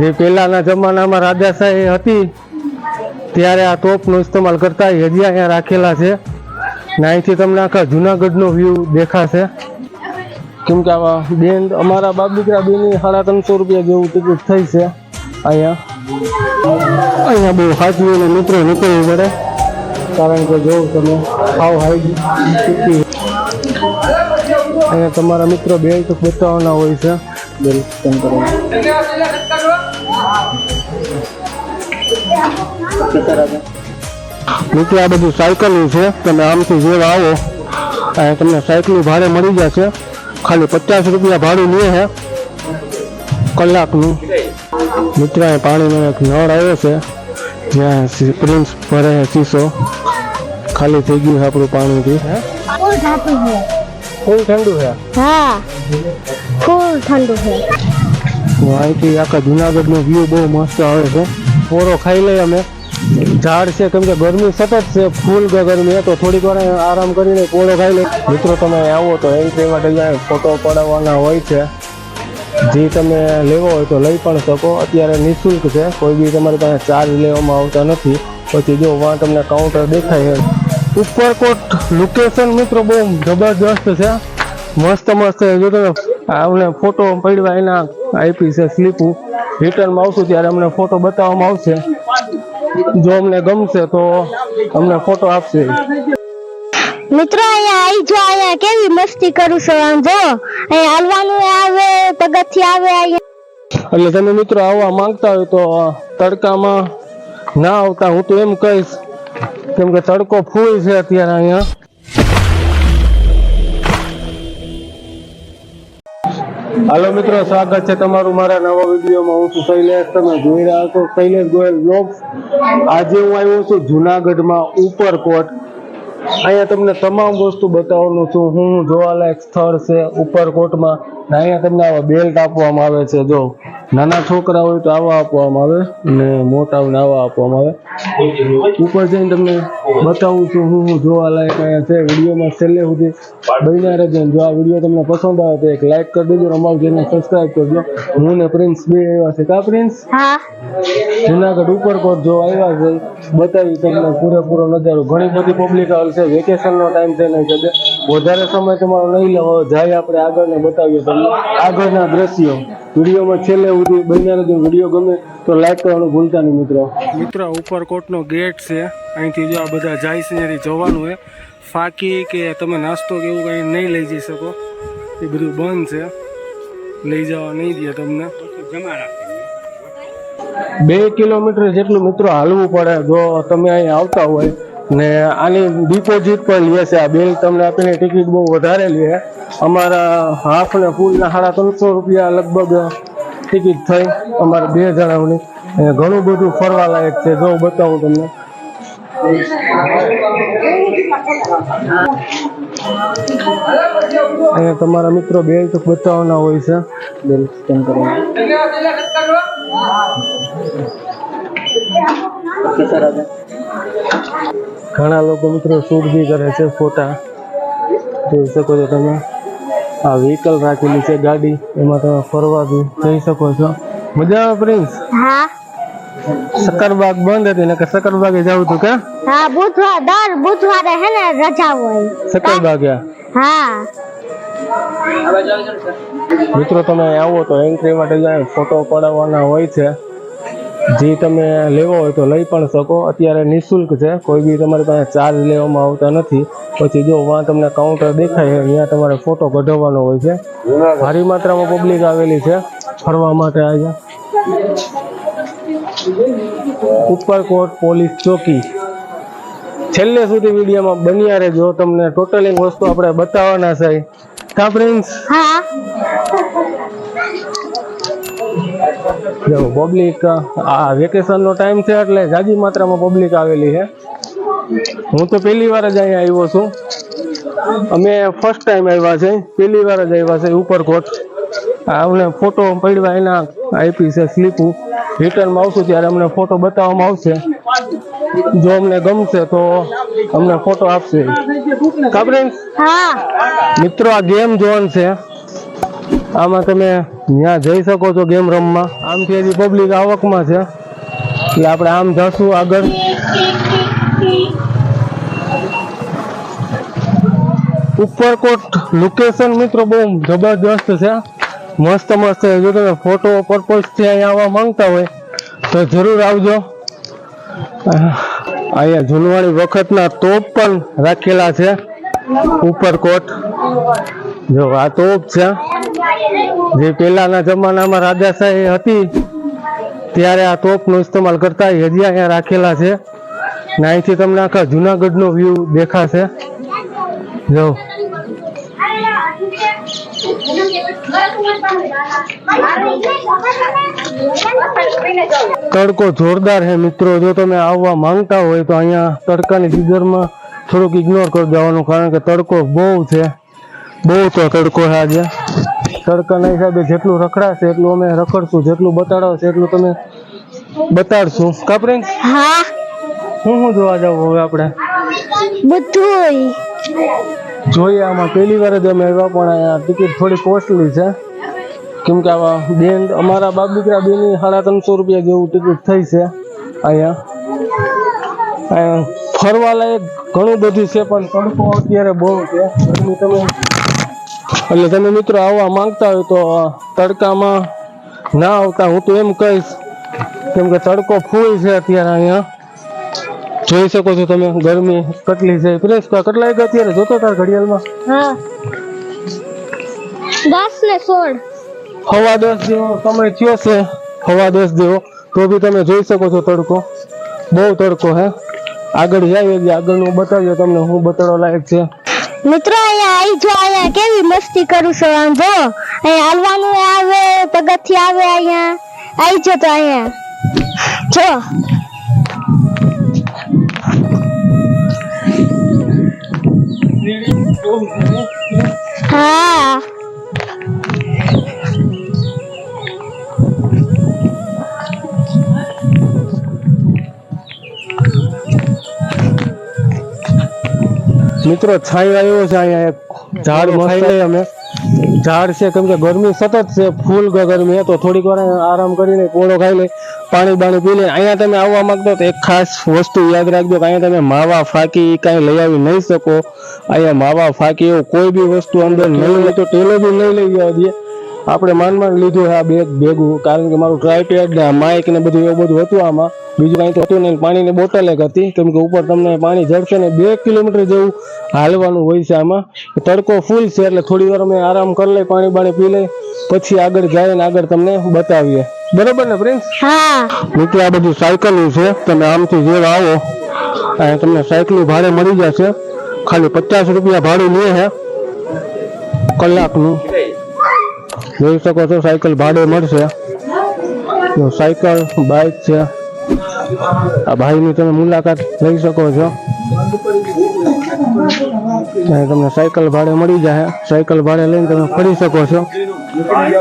જે પહેલાના જમાનામાં રાજાશાહી હતી, ત્યારે આ તોપનો ઇસ્તેમાલ કરતા હજી અહીંયા રાખેલા છે. ને અહીંથી તમને આખા જુનાગઢનો વ્યૂ દેખાશે. કેમ કે આવા બેન, અમારા બાપ દીકરા બેની સાડા ત્રણસો રૂપિયા જેવું ટિકિટ થઈ છે અહીંયા. અહીંયા બહુ સાચવીને મિત્રો નીકળવું પડે. કારણ કે જો તમે આવો હાઈ અહીંયા તમારા મિત્રો બેલ્ટ બતાવવાના હોય છે. બેલ્ટ સ્કેન કરવાના મિત્રો આ બધું સાયકલનું છે. તમે આમથી જેવા આવો. અહીંયા તમને સાયકલનું ભાડે મળી જશે. ખાલી પચાસ રૂપિયા ભાડું લે છે કલાકનું. મિત્રો અહીં પાણીનો એક નળ આવ્યો છે. જ્યાં સી- પ્રિન્સ ભરે છે શીશો. ખાલી થઈ ગયું છે આપણું પાણીથી. ફૂલ ઠંડુ છે. ફૂલ ઠંડુ છે? હા. ફૂલ ઠંડુ છે. તો અહીંથી આખા જુનાગઢનો વ્યૂ બહુ મસ્ત આવે છે. પોરો ખાઈ લઈએ અમે. ઝાડ છે, કેમ કે ગરમી સતત છે, ફૂલ ગરમી તો થોડીક વાર આરામ કરીને પોળો ખાઈ લે. મિત્રો, તમે આવો તો એન્ટ્રી માટે જ્યાં ફોટો પડાવવાના હોય છે. જે તમે લેવો હોય તો લઈ પણ શકો. અત્યારે નિઃશુલ્ક છે. કોઈ બી તમારી પાસે ચાર્જ લેવામાં આવતા નથી. પછી જો વાં તમને કાઉન્ટર દેખાય છે ઉપરકોટ લોકેશન મિત્રો બહુ જબરજસ્ત છે. મસ્ત મસ્ત. જો તમે અમને ફોટો પડવા એના આપી છે, સ્લીપું. રિટર્નમાં આવશું ત્યારે અમને ફોટો બતાવવામાં આવશે. જો અમને ગમશે તો અમને ફોટો આપશે. મિત્રો અહીંયા આવી જો અહીંયા કેવી મસ્તી કરું છું આમ જો. અહીંયા હાલવાનું આવે પગથિયા આવે અહીંયા. એટલે તમે મિત્રો આવવા માંગતા હોય તો તડકામાં ના આવતા હું તો એમ કહીશ. કેમ કે તડકો ફૂલ છે અત્યારે અહીંયા. હાલો મિત્રો, સ્વાગત છે તમારું મારા નવા વિડીયોમાં. હું છું શૈલેષ. તમે જોઈ રહ્યા છો શૈલેષ ગોયલ બ્લોગ્સ. આજે હું આવ્યો છું જુનાગઢમાં ઉપરકોટ. અહીંયા તમને તમામ વસ્તુ બતાવવાનું છું. હું જોવાલાયક સ્થળ છે ઉપરકોટમાં. અહીંયા તમને આવા બેલ્ટ આપવામાં આવે છે. જો નાના છોકરા હોય તો આવા આપવામાં આવે ને મોટા હોય આવા આપવામાં આવે. ઉપર જઈને તમને બતાવું છું હું હું જોવાલાયક અહીંયા છે. વિડીયોમાં છેલ્લે સુધી બન્યા રહેજો. જો આ વીડિયો તમને પસંદ આવે તો એક લાઈક કરી દેજો. અમારું જેને સબસ્ક્રાઈબ કરજો. હું ને પ્રિન્સ બે આવ્યા છે. કા પ્રિન્સ? જુનાગઢ જુનાગઢ ઉપરકોટ જો આવ્યા છે. બતાવી તમને પૂરેપૂરો નજારો. ઘણી બધી પબ્લિક આવે છે. વેકેશન નો ટાઈમ છે કદે વધારે સમય તમારો નહીં લેવો જાય આપણે આગળ ને બતાવીએ તમને. આગળના દ્રશ્યો. વિડીયોમાં છેલ્લે સુધી બન્યા જો વીડિયો ગમે તો લાઈક કરવાનું ભૂલતા નહીં મિત્રો. મિત્રો ઉપરકોટનો ગેટ છે. અહીંથી જો આ બધા જાય છે ત્યાંથી જવાનું છે. ફાકી કે તમે નાસ્તો કે એવું કંઈ નહીં લઈ જઈ શકો. એ બધું બંધ છે. લઈ જવા નહીં દે તમને. બે કિલોમીટર જેટલું મિત્રો હાલવું પડે. જો તમે અહીં આવતા હોય ને આની ડિપોઝિટ પણ લે છે. આ બિલ તમને આપીને ટિકિટ બહુ વધારે લે અમારા હાફ ને ફૂલના સાડા ત્રણસો રૂપિયા લગભગ ટિકિટ થઈ અમારે બે જણાની ઘણું બધું ફરવા લાયક છે. જો બતાવું તમને. અહીંયા તમારા મિત્રો બેલ્ટ બતાવવાના હોય છે. બેલ્ટ સ્કેન કરવાના ઘણા લોકો મિત્રો શૂટ બી કરે છે ફોટા. જોઈ શકો છો તમે. આ વ્હીકલ રાખેલી છે ગાડી. એમાં તમે ફરવા બી જઈ શકો છો. મજા આવે પ્રિન્સ? હા. સકરબાગ બંધ હતી ને કે સકરબાગે જવું તું કે હા બુધવાર દર બુધવારે હે ને રજા હોય. સકરબાગે હા. મિત્રો તમે આવો તો એન્ટ્રી માટે જાય ફોટો પડાવવાના હોય છે. જે તમે લેવો હોય તો લઈ પણ શકો. અત્યારે નિઃશુલ્ક છે. કોઈ બી તમારી પાસે ચાર્જ લેવામાં આવતા નથી. પછી જો વાં તમને કાઉન્ટર દેખાય, અહીંયા તમારે ફોટો કઢાવવાનો હોય છે. ભારી માત્રામાં પબ્લિક આવેલી છે. ફરવા માટે આજે ઉપરકોટ પોલીસ ચોકી. છેલ્લે સુધી વિડીયોમાં બન્યા રહેજો. તમને ટોટલી વસ્તુ આપણે બતાવવાના છે. કા પ્રિન્સ હા. જો પબ્લિક આ વેકેશન નો ટાઈમ છે એટલે જાજી માત્રામાં પબ્લિક આવેલી છે. હું તો પહેલી વાર જ અહીંયા આવ્યો છું. અમે ફર્સ્ટ ટાઈમ આવ્યા છે. પહેલી વાર જ આવ્યા છે ઉપરકોટ. અમને ફોટો પડવા એના આપી છે સ્લીપું. રિટર્નમાં આવશું ત્યારે અમને ફોટો બતાવવામાં આવશે. જો અમને ગમશે તો અમને ફોટો આપશે. મિત્રો આ ગેમ ઝોન છે. આમાં તમે ત્યાં જઈ શકો છો ગેમ રમવા. આમથી હજી પબ્લિક આવકમાં છે. એટલે આપણે આમ જશું આગળ. ઉપરકોટ લોકેશન મિત્રો બહુ જબરદસ્ત છે. મસ્ત મસ્ત જો તમે ફોટો પર્પઝથી અહીંયા આવવા માંગતા હોય તો જરૂર આવજો. અહીંયા જૂનવાણી વખતના તોપ પણ રાખેલા છે. ઉપરકોટ. જો આ તોપ છે. જે પહેલાના જમાનામાં રાજાશાહી હતી, ત્યારે આ તોપનો ઇસ્તેમાલ કરતા હજી અહીંયા રાખેલા છે. ને તમને આખા જુનાગઢનો વ્યૂ દેખાશે. જો. તડકો જોરદાર છે મિત્રો. જો તમે આવવા માંગતા હોય તો અહીંયા તડકાની સિઝનમાં થોડુંક ઇગ્નોર કરી દેવાનું, કારણ કે તડકો બહુ છે. બહુ તો તડકો છે આજે. તડકાના હિસાબે જેટલું રખડાશે એટલું અમે રખડશું. જેટલું બતાડાવશે એટલું તમે બતાડશું. કાપરે હા. શું શું જોવા જાવ હવે આપણે? બધું જોઈએ આમાં પહેલી વાર જ અમે આવ્યા પણ ટિકિટ થોડી કોસ્ટલી છે. કેમ કે આવા બેન અમારા બાપ દીકરા બેની સાડા ત્રણસો રૂપિયા જેવું ટિકિટ થઈ છે અહીંયા. અહીંયા ફરવા લાયક ઘણું બધું છે પણ તડકો અત્યારે બહુ છે. ગરમી તમે એટલે તમે મિત્રો આવવા માંગતા હોય તો તડકામાં ના આવતા હું તો એમ કહીશ કેમ કે તડકો ફૂલ છે અત્યારે અહીંયા. જોઈ શકો છો તમે ગરમી કેટલી છે. પ્રેસ કેટલા એક અત્યારે જોતો તાર ઘડિયાળમાં? હા. 10 ને 16 હવા દસ જેવો સમય થયો છે. હવા દસ જેવો. તો બી તમે જોઈ શકો છો તડકો. બહુ તડકો હે. આગળ જાય આગળનું બતાવ્યો તમને હું બતાડવા લાયક છે. મિત્રો, અહીંયા આવી જો, અહીંયા કેવી મસ્તી કરું છું આમ જો. અહીંયા હાલવાનું આવે પગથી આવે અહીંયા. આવી જો તો અહીંયા. જો. હા મિત્રો છાંયો આવ્યો છે અહીંયા ઝાડ મસ્ત અમે. ઝાડ છે કેમ કે ગરમી સતત છે ફૂલ ગરમી તો થોડીક વાર આરામ કરીને પોળો ખાઈ લે પાણી બાણી પી લે. અહીંયા તમે આવવા માંગતો તો એક ખાસ વસ્તુ યાદ રાખજો કે અહીંયા તમે માવા ફાકી કાંઈ લઈ આવી નહીં શકો. અહીંયા માવા ફાકી એવું કોઈ બી વસ્તુ અંદર નહીં લે તો ટેલો બી નહીં લઈ જવા દે આપણે માંડ લીધું હા આ બેગ ભેગું કારણ કે મારું ટ્રાયપેડ ને માઇક ને બધું એવું બધું હતું આમાં. બીજું કાંઈ તો હતું નહીં પાણીની બોટલ એક હતી. કેમ કે ઉપર તમને પાણી જડશે ને બે કિલોમીટર જેવું હાલવાનું હોય છે આમાં. તડકો ફૂલ છે એટલે થોડી વાર અમે આરામ કરી લઈ પાણી બાણી પી લઈ પછી આગળ જાય ને આગળ તમને બતાવીએ. બરોબર ને પ્રિન્સ? હા. મિત્રો આ બધું સાયકલનું છે તમે આમથી જેવા આવો. અહીંયા તમને સાયકલ ભાડે મળી જશે. ખાલી પચાસ રૂપિયા ભાડું લે છે. કલાકનું. જોઈ શકો છો, સાયકલ ભાડે મળશે. જો સાયકલ, બાઇક છે. આ ભાઈની તમે મુલાકાત લઈ શકો છો. અહીં તમને સાયકલ ભાડે મળી જાય. સાયકલ ભાડે લઈને તમે ફરી શકો છો.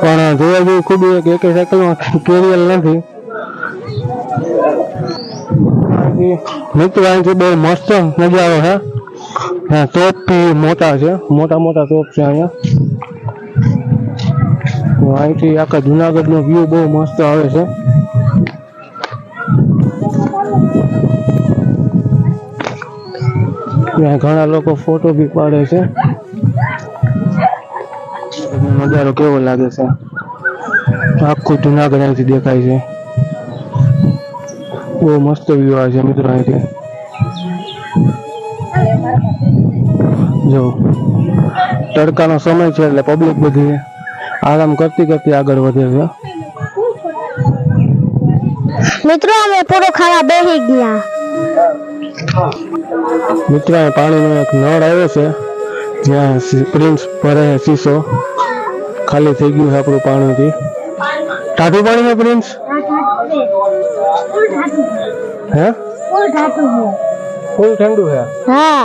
પણ જોવા જેવી ખૂબ એ કે એકે સાયકલમાં કેરિયર નથી. બાકી મિત્રો, અહીંથી બહુ મસ્ત નજારો છે. હા તોપ બી મોટા છે. મોટા મોટા તોપ છે અહીંયા. તો અહીંથી આખા જુનાગઢ નો વ્યૂ બહુ મસ્ત આવે છે. ત્યાં ઘણા લોકો ફોટો બી પાડે છે. નજારો કેવો લાગે છે? આખું જુનાગઢ અહીંથી દેખાય છે. બહુ મસ્ત વ્યૂ આવે છે મિત્રો અહીંથી. જો, તડકાનો સમય છે એટલે પબ્લિક બધી આરામ કરતી કરતી આગળ વધે છે મિત્રો અમે પૂરો ખાવા બેસી ગયા મિત્રો અહીં પાણીનો એક નળ આવ્યો છે જ્યાં સી- પ્રિન્સ ભરે છે શીશો. ખાલી થઈ ગયું છે આપણું પાણીથી. ટાઢું પાણી છે પ્રિન્સ? હે ફૂલ ઠંડુ છે? હા.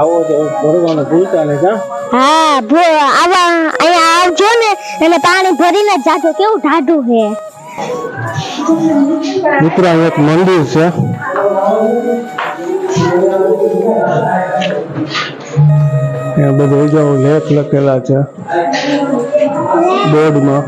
આવો તો ભરવાનું ભૂલતા ને કા હા ભો આવા અહીંયા આવજો ને એટલે પાણી ભરીને જાજો કેવું ઢાઢું હે મિત્રો એક મંદિર છે. ત્યાં બધું જો લેખ લખેલા છે. બોર્ડમાં.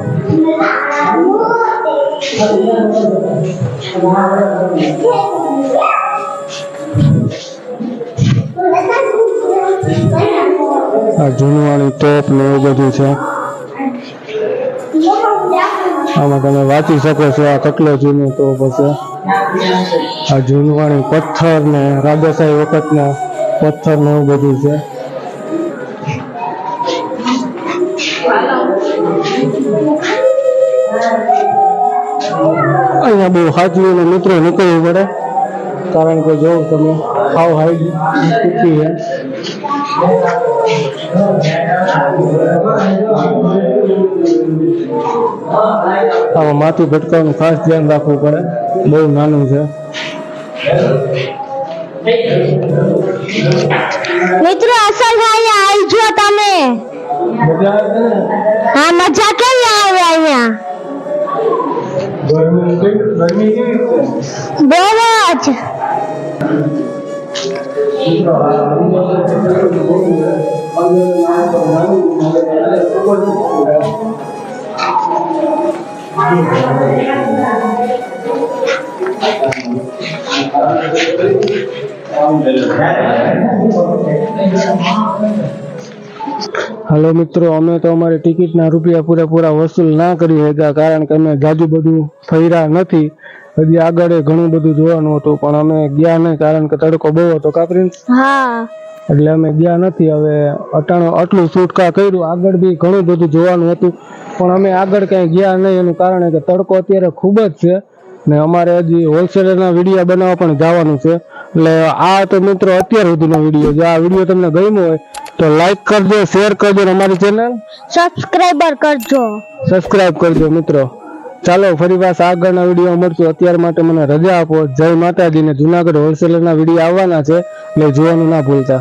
આ જૂનવાણી ટોપ ને એવું બધું છે. આમાં તમે વાંચી શકો છો આ કેટલો જૂનો ટોપ હશે આ જૂનવાણી પથ્થર ને રાજાશાહી વખતના પથ્થર ને એવું બધું છે. અહીંયા બહુ સાચવીને મિત્રો નીકળવું પડે. કારણ કે જો તમે હાવ હાઈ ચૂકી છે. આમાં માથું ભટકાવવાનું ખાસ ધ્યાન રાખવું પડે. બહુ નાનું છે. મિત્રો અસલ અહીંયા આવજો તમે. હા મજા કેવી આવે અહીંયા? બહુ જ. હાલો મિત્રો, અમે તો અમારી ટિકિટના રૂપિયા પૂરેપૂરા વસૂલ ના કરી શક્યા, કારણ કે અમે જાજુ બધું ફર્યા નથી. હજી આગળ એ ઘણું બધું જોવાનું હતું પણ અમે ગયા નહીં કારણ કે તડકો બહુ હતો કાપરી હા. એટલે અમે ગયા નથી હવે અટાણું આટલું છૂટકા કર્યું આગળ બી ઘણું બધું જોવાનું હતું પણ અમે આગળ ક્યાંય ગયા નહીં એનું કારણ કે તડકો અત્યારે ખૂબ જ છે ને અમારે હજી હોલસેલરના વીડિયો બનાવવા પણ જવાનું છે એટલે આ તો મિત્રો અત્યાર સુધીનો વીડિયો જો આ વીડિયો તમને ગમ્યો હોય તો લાઈક કરજો શેર કરજો અમારી ચેનલ સબસ્ક્રાઈબર કરજો. સબસ્ક્રાઇબ કરજો મિત્રો. ચાલો, ફરી પાછ આગળના વીડિયો મળશું. અત્યાર માટે મને રજા આપો. જય માતાજી ને જુનાગઢ હોલસેલરના વીડિયો આવવાના છે. એટલે જોવાનું ના ભૂલતા.